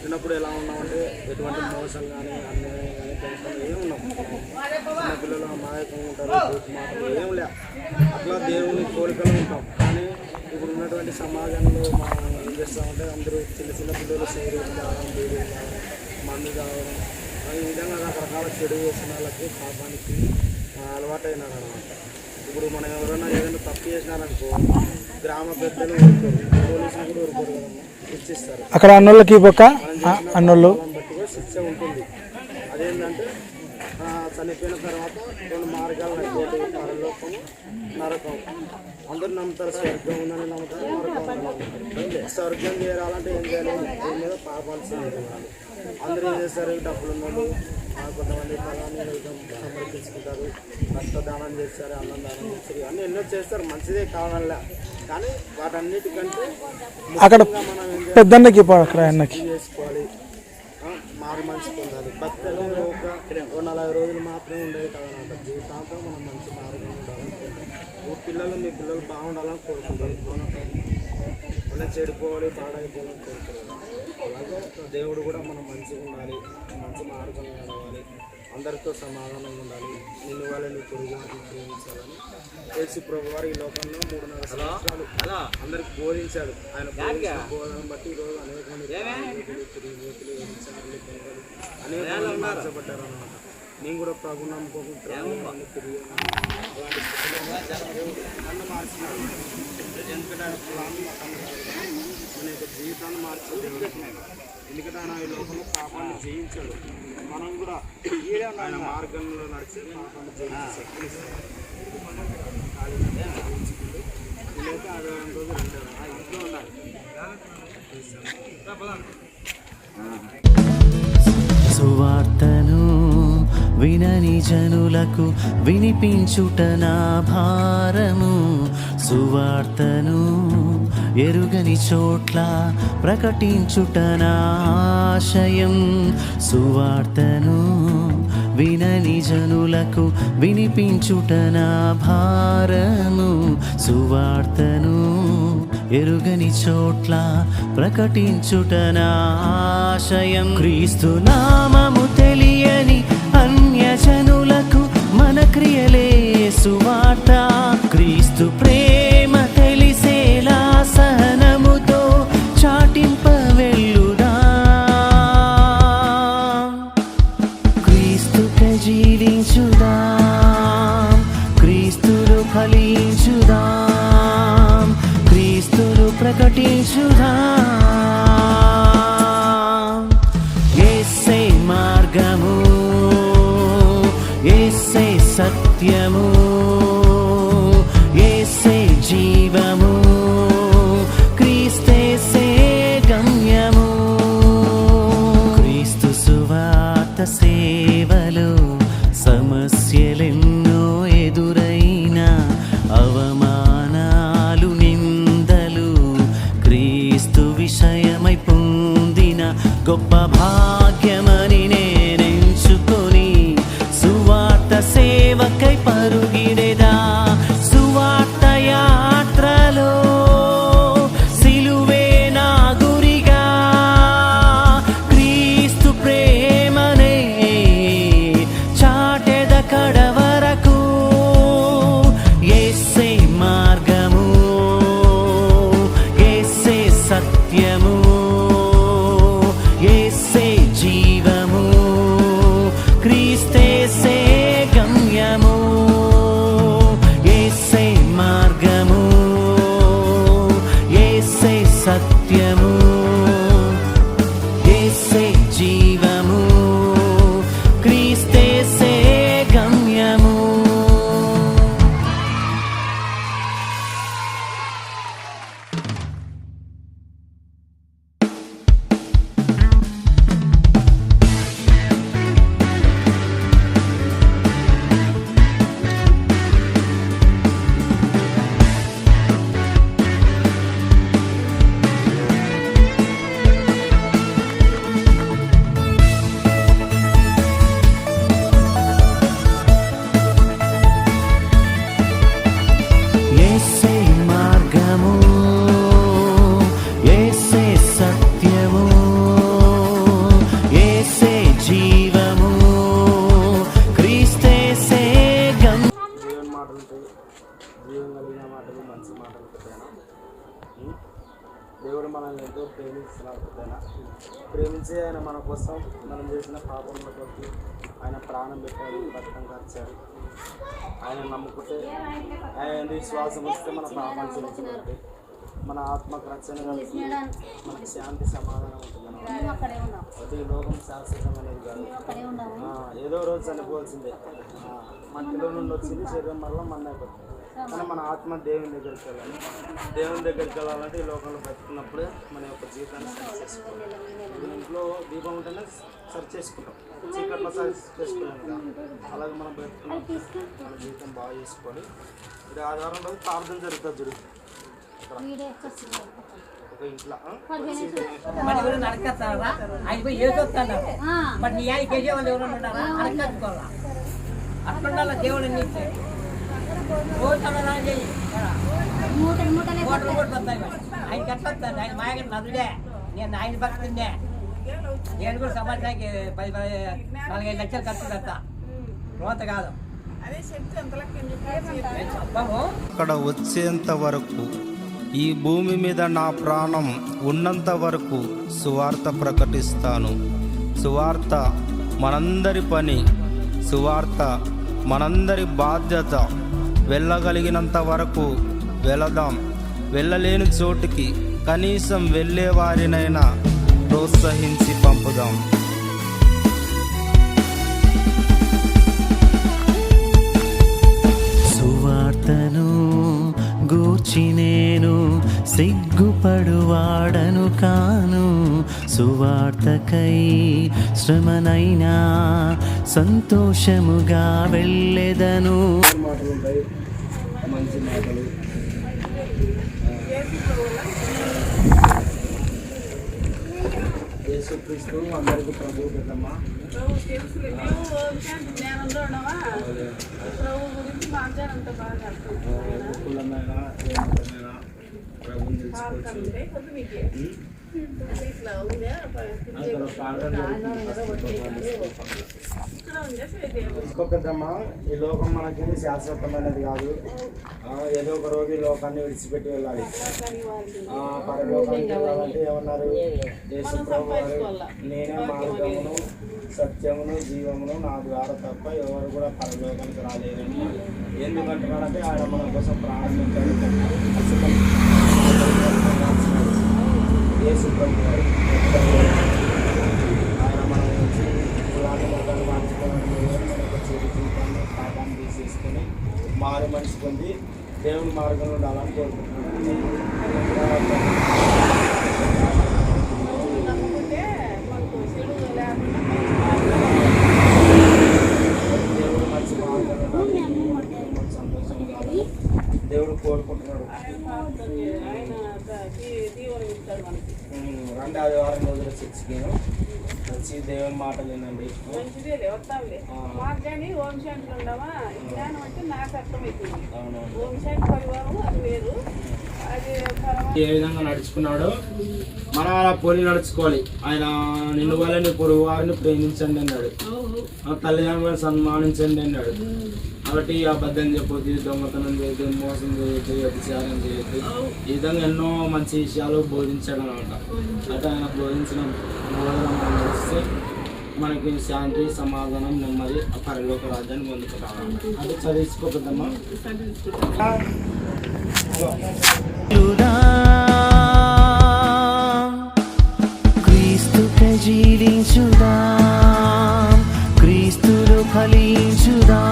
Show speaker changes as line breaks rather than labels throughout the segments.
చిన్నప్పుడు ఎలా ఉన్నామంటే ఎటువంటి మోసం కానీ అన్యాయం కానీ టెన్షన్ ఏమి ఉన్నాం చిన్నపిల్లలు అమాయకంగా ఉంటారు బూత్ మాటలు ఏం లే అట్లా దేవుని కోరికలు ఉంటాం. కానీ ఇప్పుడు ఉన్నటువంటి సమాజంలో మనం ఏం చేస్తామంటే అందరూ చిన్న చిన్న పిల్లలు సిగరెట్ కావడం బీడీలు కావడం మందు కావడం ఈ విధంగా రకరకాల చెడు వేసిన వాళ్ళకి పాపానికి అలవాటైనారు అనమాట ఇప్పుడు మనం ఎవరైనా ఏదైనా తప్పు చేసినారనుకో గ్రామ పెద్దలు ఊరుకోరు పోలీసులు కూడా ఊరుకోరు కదా
అక్కడ అన్నోళ్ళకి ఈ పక్క అన్నోళ్ళు.
శిక్ష ఉంటుంది అదేంటంటే చనిపోయిన తర్వాత రెండు మార్గాలు ఉన్నాయి. ఒకటి నరకం. అందరూ నమ్ముతారు స్వర్గం ఉందని నమ్ముతారు నరకం. స్వర్గం చేరాలంటే ఏం చేయాలి? దీని మీద పాపాలు చేయాలి అందరూ ఏం చేస్తారు? డబ్బులు ఉన్నది కొంతమంది ఫలాన్ని సమర్పించుకుంటారు రక్తదానం చేస్తారు అన్నం దానం చేస్తారు. అన్నీ ఎన్నో చేస్తారు మంచిదే కావాలన్నా. కానీ వాటన్నిటికంటే
అక్కడ పెద్దన్నకి అక్కడ
చేసుకోవాలి. మారు మంచి పొందాలి. భక్తులు ఒక నలభై రోజులు మాత్రమే ఉండేది కదనమాట జీవితాంతం మనం మంచి మార్గం ఉండాలని ఓ పిల్లలు మీ పిల్లలు బాగుండాలని కోరుకుంటారు మనం చెడిపోవాలి పాడైపోవాలని కోరుకుంటారు అలాగే దేవుడు కూడా మనం మంచిగా ఉండాలి మంచి మార్గంలో నడవాలి అందరితో సమాధానంగా ఉండాలి. నిన్ను వాళ్ళని పొరుగు వారిని ప్రేమించాలని యేసు ప్రభు వారు ఈ లోకంలో మూడున్నర సంవత్సరాలు అందరికి బోధించాడు. ఆయన బోధన బట్టి ఈరోజు అనేక మంది తిరుగుబోతులు, వ్యభిచారులు, దొంగలు అనేక మంది మార్చబడ్డారు అన్నమాట నేను కూడా ప్రభు నమ్ముకోకుండా తిరిగి నన్ను మార్చినాడు. ఎందుకంటే ఆయన కులాన్ని మతాన్ని కాదు కానీ మన యొక్క జీవితాన్ని మార్చి ఎందుకంటే ఆయన ఈ లోకంలో పాపాన్ని జయించాడు మనం కూడా ఆయన మార్గంలో నడిచి పాపాన్ని జయించే శక్తిని ఇస్తాడు. అరవై రెండు రోజులు. ఉంటారు ఆ ఇంట్లో ఉండాలి.
సువార్తను వినని జనులకు వినిపించుట నా భారము. సువార్తను ఎరుగని చోట్ల ప్రకటించుట ఆశయం. సువార్తను వినని జనులకు వినిపించుట నా భారము. సువార్తను ఎరుగని చోట్ల ప్రకటించుట నా ఆశయం. క్రీస్తు నామము తెలియని అన్యజనులకు మన క్రియలే సువార్త. క్రీస్తు ప్రేమ శాసనముతో సహనముతో చాటింప వెళ్ళుదా క్రీస్తు జీవించుదాం క్రీస్తులు ఫలించుదా క్రీస్తులు ప్రకటించుదా. ఎస్సే మార్గము ఎస్సే సత్యము క్రీస్తు విషయమై పొందిన గొప్ప
భా కోసం మనం చేసిన పాపంలో కొట్టి ఆయన ప్రాణం పెట్టాడు రక్తం ఖర్చాడు ఆయన నమ్ముకుంటే ఆయన విశ్వాసం వస్తే మన పాపాలు క్షమించబడతాయి మన ఆత్మకు రక్షణ కలిగి మనకి శాంతి సమాధానం ఉంటుంది ఈ లోకం శాశ్వతమైనది కాదు. ఏదో రోజు చనిపోవాల్సిందే. మట్టిలో నుండి వచ్చింది శరీరం వల్ల మన మన ఆత్మ దేవుని దగ్గరికి వెళ్ళాలి. దేవుని దగ్గరికి వెళ్ళాలంటే ఈ లోకంలో బతుకున్నప్పుడే మన యొక్క జీవితాన్ని సరి చేసుకోవాలి. ఇంట్లో దీపం ఉంటేనే సరి చేసుకుంటాం. చీకట్లో సరి చేసుకోలేము కదా. అలాగే మనం బతుకున్నాం మన జీవితం బాగా చేసుకోవాలి. ఇది ఆధారం రోజు ప్రార్థన జరుగుతుంది
ఖర్చు
ఒక ఇంట్లో. ఆ?
మరి ఎవరు నడకస్తారా ఆయన పోయి ఏదొస్తాడు మరి నీ ఆయన కేజీ వాళ్ళు ఎవరు ఉన్నారా? అడగచ్చుకోవాలా అట్లుండాల దేవుడు నీకు
మూటలు మూటలే
కోట్లు కోట్లు ఆయన మాయగా నదుడే నేను ఆయన భక్తుండే నేను కూడా సమాజానికి పది పది నాలుగైదు లక్షలు ఖర్చు పెడతా రోత కాదు నేను
అక్కడ వచ్చేంత వరకు ఈ భూమి మీద నా ప్రాణం ఉన్నంత వరకు సువార్త ప్రకటిస్తాను. సువార్త మనందరి పని సువార్త మనందరి బాధ్యత. వెళ్ళగలిగినంత వరకు వెళదాం. వెళ్ళలేని చోటుకి కనీసం వెళ్ళేవారినైనా ప్రోత్సహించి పంపుదాం.
సువార్తను గూర్చినే నేను సిగ్గుపడువాడను కాను సువార్తకై శ్రమనైనా సంతోషముగా వెళ్ళెదను.
మంచి మాటలు యేసుక్రీస్తు అందరికి ప్రభు పెద్దమ్మా కులమైన దేవతమైన ప్రభుని తెలుసుకోవచ్చు అక్కడ ప్రార్థన ఇంకొకటమ్మా ఈ లోకం మనకి శాశ్వతమైనది కాదు. ఆ, ఏదో ఒక రోజు ఈ లోకాన్ని విడిచిపెట్టి వెళ్ళాలి. ఆ, పరలోకానికి వెళ్ళాలంటే ఏమన్నారు? నేనే మార్గమును సత్యమును జీవమును నా ద్వారా తప్ప ఎవరు కూడా పరలోకానికి రాలేరని ఎందుకంటున్నాడంటే ఆయన మన కోసం ప్రారంభించాడు యేసు ప్రభు వారు. ఆయన మన నుంచి కులాన్ని మతాన్ని మార్చుకోవడం మనకు చెడు జీవితాన్ని పాపాన్ని తీసేసుకొని మారు మనిషి పొంది దేవుని మార్గంలో ఉండాలని కోరుకుంటున్నాను దేవుడు మంచి మార్గంలో ఉండాలి. మనకు సంతోషంగా ఉండాలి. దేవుడు కోరుకుంటున్నాడు. రండి ఆదివారం రోజుల చర్చికి వచ్చి దేవుని మాట వినండి. ఏ విధంగా నడుచుకున్నాడో మనం అలా పోలి నడుచుకోవాలి. ఆయన నిన్ను వాళ్ళని పొరుగు వారిని ప్రేమించండి అన్నాడు. ఆ తల్లిదండ్రులను సన్మానించండి అన్నాడు. కాబట్టి అబద్ధం చెప్పొద్దు దొంగతనం చేయొద్దు మోసం చేయొద్దు వ్యభిచారం చేయొద్దు. ఈ విధంగా ఎన్నో మంచి విషయాలు బోధించాడు అనమాట. అటు ఆయన బోధించిన బోధన మనం మనకి శాంతి సమాధానం నెమ్మది ఆ పరలోక రాజ్యాన్ని పొందుకుంటాం అది చదివించుకోకద్దమ్మా
లుదా క్రీస్తుకై జీవించుదా క్రీస్తులు ఫలించుదా.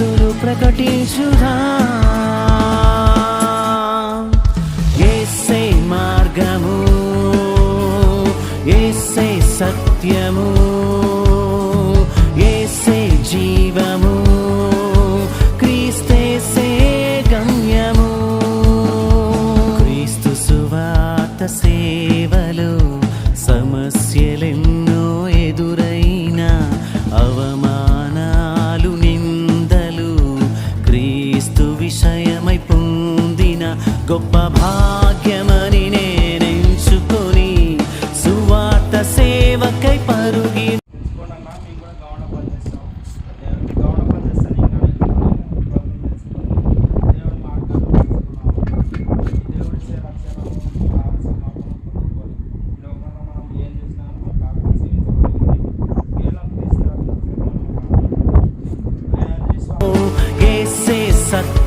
క్రీస్తులు ప్రకటించురా ఎస్సే మార్గము ఎస్సే సత్యము. క్రీస్తు విషయమై పొందిన గొప్ప
భా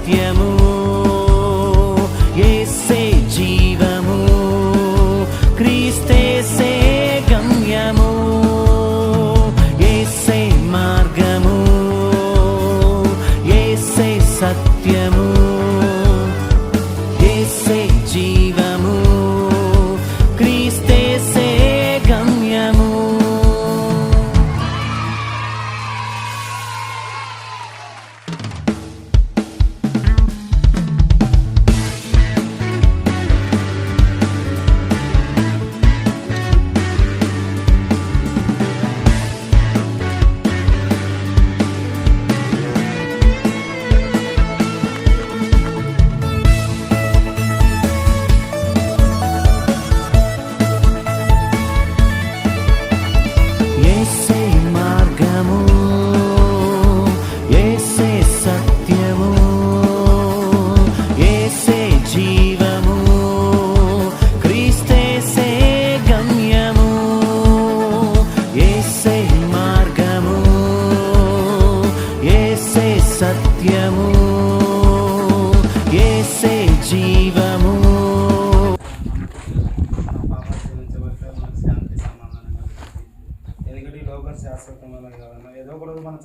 సత్యము ఏసే జీవము క్రీస్తేసే గమ్యము ఏసే మార్గము ఏసే సత్యము ఏసే జీవము క్రీస్తేసే గమ్యము.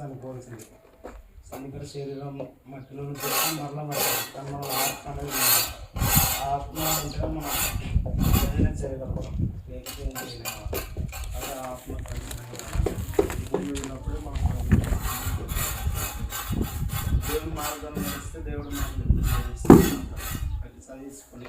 అనుకోవాల్సింది. రోజు శరీరం మట్టిలో పెట్టి మరలా మరి మనం ఆత్మ అనేది ఆత్మ అంటే మనం ఏదైనా చేయగలుగుతాం లేకపోతే చేయలేము. అదే ఆత్మ భూమి ఉన్నప్పుడే మనం దేవుని మార్గం నడిస్తే దేవుడు మార్గం అది చదివించుకొని